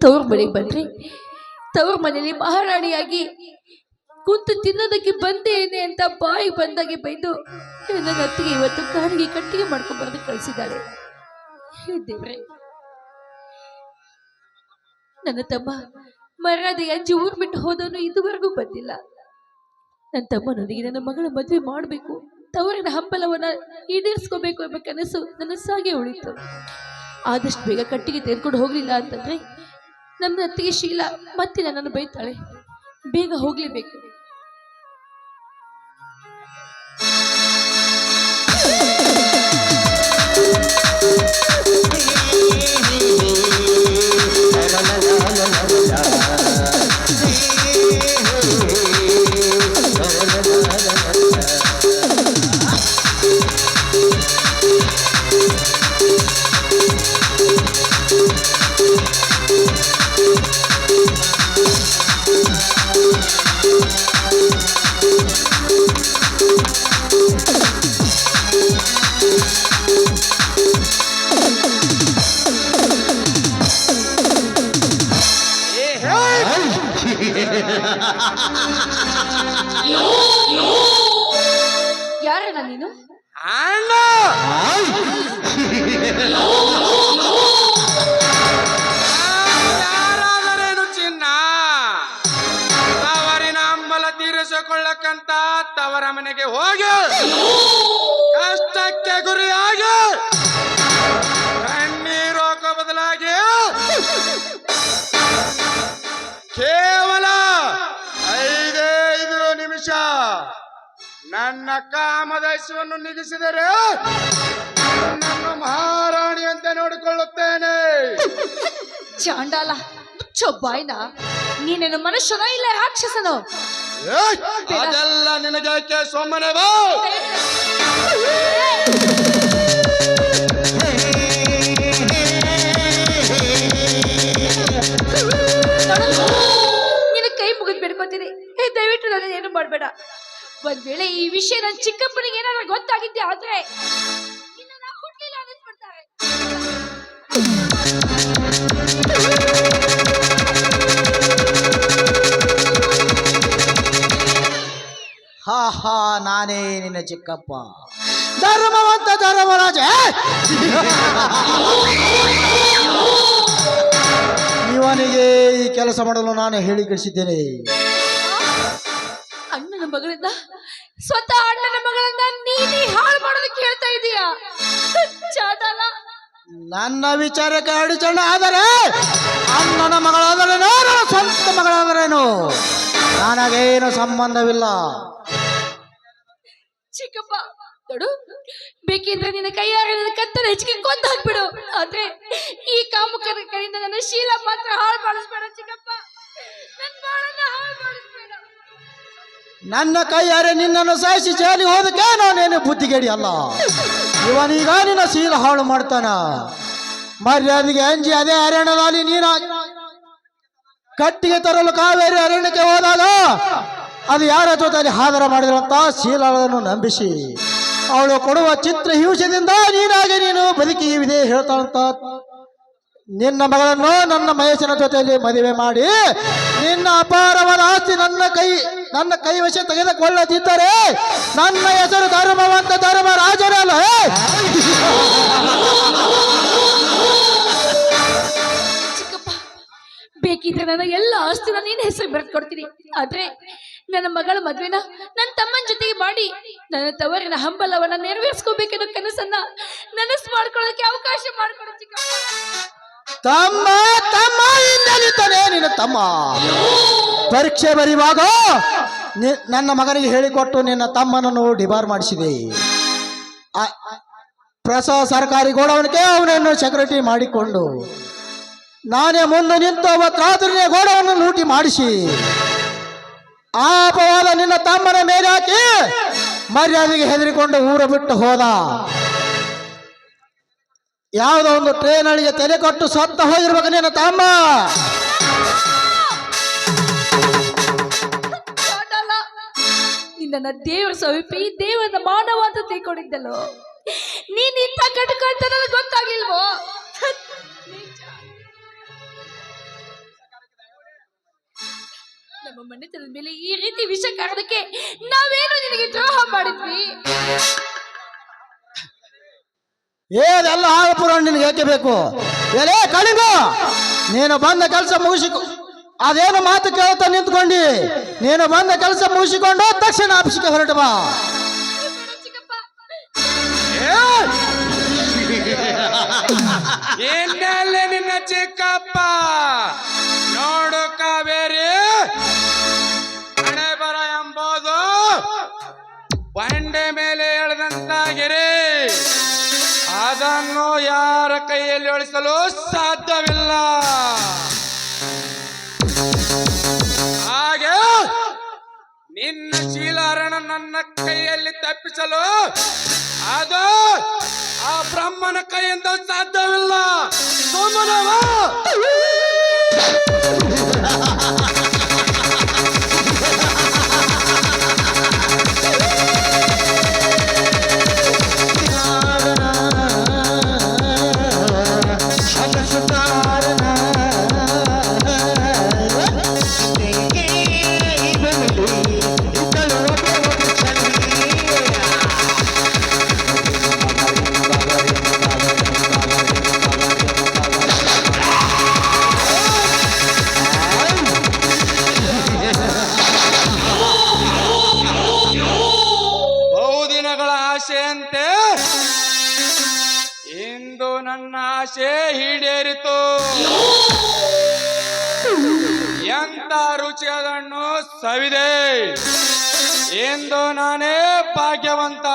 ತವ್ರ ಮನೆಗೆ ಬನ್ರಿ. ತವ್ರ ಮನೇಲಿ ಮಹಾರಾಣಿಯಾಗಿ ಕುಂತು ತಿನ್ನೋದಕ್ಕೆ ಬಂದೇನೆ ಅಂತ ಬಾಯಿ ಬಂದಾಗೆ ಬೈದು ನನ್ನ ಅತ್ತಿಗೆ ಇವತ್ತು ಕಾಡಿಗೆ ಕಟ್ಟಿಗೆ ಮಾಡ್ಕೊಂಡ್ಬಾರ್ದು ಕಳಿಸಿದ್ದಾಳೆ. ದೇವ್ರೆ. ನನ್ನ ತಮ್ಮ, ಮರ್ಯಾದೆ ಅಜ್ಜಿ ಊರ್ ಬಿಟ್ಟು ಹೋದವನು ಇದುವರೆಗೂ ಬಂದಿಲ್ಲ. ನನ್ನ ತಮ್ಮನೊಂದಿಗೆ ನನ್ನ ಮಗಳ ಮದುವೆ ಮಾಡಬೇಕು. ತವರಿನ ಹಂಬಲವನ್ನ ಈಡೇರಿಸ್ಕೋಬೇಕು ಎಂಬ ಕನಸು ನನ್ನ ಸಾಗೆ ಉಳಿತು. ಆದಷ್ಟು ಬೇಗ ಕಟ್ಟಿಗೆ ತೆಗೆದುಕೊಂಡು ಹೋಗಲಿಲ್ಲ ಅಂತಂದ್ರೆ ನನ್ನ ಅತ್ತಿಗೆ ಶೀಲ ಮತ್ತೆ ನನ್ನನ್ನು ಬೈತಾಳೆ. ಬೇಗ ಹೋಗ್ಲೇಬೇಕು. ನೀನು? ಅಣ್ಣ! ಯಾರಾದರೇನು ಚಿನ್ನ? ತವರಿನ ಅಂಬಲ ತೀರಿಸಿಕೊಳ್ಳಕ್ಕಂತ ತವರ ಮನೆಗೆ ಹೋಗಿ ಕಷ್ಟಕ್ಕೆ ಗುರಿಯಾಗಿ ಕಣ್ಣೀರೋಕ ಬದಲಾಗಿ ಕೇವಲ ನನ್ನ ಕಾಮದೈಸವನ್ನು ನಿಗಿಸಿದರೆ ನನ್ನ ಮಹಾರಾಣಿ ಅಂತ ನೋಡಿಕೊಳ್ಳುತ್ತೇನೆ ಚಾಂಡಾಲ ಚೊಬ್ಬಾಯ್ನ ಬಾಯ್ನ ನೀನೇನು ಮನುಷ್ಯನ ಇಲ್ಲ ರಾಕ್ಷಸನೋ! ಅದೆಲ್ಲ ನಿನಗೆ ಸೊಮ್ಮನೆ ಬಾ ಒಂದ್ ವೇಳೆ ಈ ವಿಷಯ ನನ್ನ ಚಿಕ್ಕಪ್ಪನಿಗೆ ಏನಾದ್ರು ಗೊತ್ತಾಗಿದ್ದೆ ಆದ್ರೆ ನಿನ್ನನ್ನ ಹುಡ್ಲಿಲ್ಲ ಅನ್ನಿಸ್ಬಿಡ್ತಾರೆ ಹಾ ಹಾ ನಾನೇ ನಿನ್ನ ಚಿಕ್ಕಪ್ಪ. ಧರ್ಮವಂತ ಧರ್ಮರಾಜ ಇವನಿಗೆ ಈ ಕೆಲಸ ಮಾಡಲು ನಾನು ಹೇಳಿ ಕಳಿಸಿದ್ದೇನೆ. ಅಣ್ಣನ ಮಗಳಿಂದ? ಸ್ವತಃ ಅಣ್ಣನ ಮಗಳನ್ನ ನೀನೇ ಹಾಳು ಮಾಡೋದಕ್ಕೆ ಹೇಳ್ತಾ ಇದೀಯಾ? ಚಾಂಡಾಲ ನನ್ನ ವಿಚಾರಕ್ಕೆ ಅಡಚಣ ಆದರೆ ಅಣ್ಣನ ಮಗಳಾದರೇನೋ ನನ್ನ ಸ್ವಂತ ಮಗಳಾದರೇನು? ನನಗೇನು ಸಂಬಂಧವಿಲ್ಲ. ಚಿಕ್ಕಪ್ಪ ನೋಡು ಬೇಕಿದ್ರೆ ನಿನ್ನ ಕೈಯಾರೆ ನನ್ನ ಕತ್ತನ ಹೆಚ್ಚಿಗೆ ಕೊಂದು ಹಾಕ್ಬಿಡು. ಆದ್ರೆ ಈ ಕಾಮುಕರ ಕೈಯಿಂದ ನನ್ನ ಶೀಲ ಮಾತ್ರ ಹಾಳು ಮಾಡಿಸ್ಬೇಡ ಚಿಕ್ಕಪ್ಪ. ನನ್ನ ಬಾಳನ್ನ ಹಾಳು ಮಾಡಿಸ್ಬೇಡ. ನನ್ನ ಕೈಯಾರೆ ನಿನ್ನನ್ನು ಸಾಯಿಸಿ ಜಾಲಿ ಹೋದಕ್ಕೆ ನಾನೇನು ಬುದ್ಧಿಗೇಡಿ ಅಲ್ಲ. ಇವನೀಗ ನಿನ್ನ ಶೀಲ ಹಾಳು ಮಾಡ್ತಾನ. ಮರ್ಯಾದೆಗೆ ಅಂಜಿ ಅದೇ ಅರಣ್ಯದಲ್ಲಿ ನೀನು ಕಟ್ಟಿಗೆ ತರಲು ಕಾವೇರಿ ಅರಣ್ಯಕ್ಕೆ ಹೋದಾಗ ಅದು ಯಾರ ಜೊತೆಯಲ್ಲಿ ಹಾದರ ಮಾಡಿದ್ರಂತ ಶೀಲಗಳನ್ನು ನಂಬಿಸಿ, ಅವಳು ಕೊಡುವ ಚಿತ್ರ ಹಿಂಸೆಯಿಂದ ನೀನಾಗಿ ನೀನು ಬದುಕಿ ಇದೆ ಹೇಳ್ತಾಳಂತ ನಿನ್ನ ಮಗಳನ್ನು ನನ್ನ ಮಹೇಶನ ಜೊತೆಯಲ್ಲಿ ಮದುವೆ ಮಾಡಿ ನಿನ್ನ ಅಪಾರವಾದ ಆಸ್ತಿ ನನ್ನ ಕೈ, ನನ್ನ ಕೈವಶ ತೆಗೆದುಕೊಳ್ಳದಿದ್ದರೆ ನನ್ನ ಹೆಸರು ಧರ್ಮವಂತ ಧರ್ಮ ರಾಜರಲ್ಲ ಚಿಕ್ಕಪ್ಪ, ಬೇಕಿದ್ರೆ ನನ್ನ ಎಲ್ಲ ಆಸ್ತಿನ ನೀನ್ ಹೆಸರು ಬರ್ದು ಕೊಡ್ತೀನಿ ಆದ್ರೆ ನನ್ನ ಮಗಳ ಮದುವೆನ ನನ್ನ ತಮ್ಮನ ಜೊತೆಗೆ ಮಾಡಿ ನನ್ನ ತವರಿನ ಹಂಬಲವನ್ನ ನೆರವೇರಿಸ್ಕೋಬೇಕೆನ್ನೋ ಕನಸನ್ನ ನನಸು ಮಾಡ್ಕೊಳ್ಳೋಕೆ ಅವಕಾಶ ಮಾಡ್ಕೊಡ್ತೀನಿ ಚಿಕ್ಕಪ್ಪ. ತಮ್ಮ ತಮ್ಮ ಇನ್ನೆಲ್ಲಿದ್ದಾನೆ ನಿನ್ನ ತಮ್ಮ. ಪರೀಕ್ಷೆ ಬರೆಯುವಾಗ ನನ್ನ ಮಗನಿಗೆ ಹೇಳಿಕೊಟ್ಟು ನಿನ್ನ ತಮ್ಮನನ್ನು ಡಿಬಾರ್ ಮಾಡಿಸಿದೆ. ಪ್ರಸವ ಸರ್ಕಾರಿ ಗೋಡವನಿಗೆ ಅವನನ್ನು ಸೆಕ್ಯೂರಿಟಿ ಮಾಡಿಕೊಂಡು ನಾನೇ ಮುಂದೆ ನಿಂತು ಅವತ್ತು ಗೋಡವನ್ನು ಲೂಟಿ ಮಾಡಿಸಿ, ಆ ಅಪವಾದ ನಿನ್ನ ತಮ್ಮನ ಮೇಲೆ ಹಾಕಿ ಮರ್ಯಾದೆಗೆ ಹೆದರಿಕೊಂಡು ಊರ ಬಿಟ್ಟು ಹೋದ. ಯಾವುದೋ ಒಂದು ಟ್ರೇನಳಿಗೆ ತಲೆ ಕೊಟ್ಟು ಸತ್ತ ಹೋಗಿರ್ಬೇಕು ನೀನು ತಮ್ಮ ನನ್ನ ದೇವರ ಸ್ವರೂಪಿ ದೇವರ ಮಾನವ ಅಂತ ತಿಳ್ಕೊಂಡಿದ್ದಲ್ಲೋ ನೀನ್ ಇಂಥ ಕಟಕ ಅಂತ ನನಗೆ ಗೊತ್ತಾಗಿಲ್ವೋ ನಮ್ಮ ಮನೆತನದ ಮೇಲೆ ಈ ರೀತಿ ವಿಷ ಕಾರಣಕ್ಕೆ ನಾವೇನು ನಿನಗೆ ದ್ರೋಹ ಮಾಡಿದ್ವಿ? ಏದೆಲ್ಲ ಹಾಳು ಪುರಾಣ ನಿನಗೆ ಏಕೆ ಬೇಕು? ಎಲೇ ಕಳಿಂಗ! ನೀನು ಬಂದ ಕೆಲಸ ಮುಗಿಸಿಕೊ ಅದೇನು ಮಾತು ಕೇಳ್ತಾ ನಿಂತ್ಕೊಂಡು? ನೀನು ಬಂದ ಕೆಲಸ ಮುಗಿಸಿಕೊಂಡು ತಕ್ಷಣ ಆಫೀಸ್ಗೆ ಹೊರಟು ಬಾ. ನಿನ್ನ ಚಿಕ್ಕಪ್ಪ? ಉಳಿಸಲು ಸಾಧ್ಯವಿಲ್ಲ. ಹಾಗೆ ನಿನ್ನ ಶೀಲಾರಣ ನನ್ನ ಕೈಯಲ್ಲಿ ತಪ್ಪಿಸಲು ಅದು ಆ ಬ್ರಹ್ಮನ ಕೈಯಿಂದ ಸಾಧ್ಯವಿಲ್ಲ. ಸುಮ್ಮನವ? ಆಸೆಯಂತೆ ಇಂದು ನನ್ನ ಆಸೆ ಈಡೇರಿತು. ಎಂತ ರುಚಿಯಾದಣ್ಣು ಸವಿದೆ. ಎಂದು ನಾನೇ ಭಾಗ್ಯವಂತ.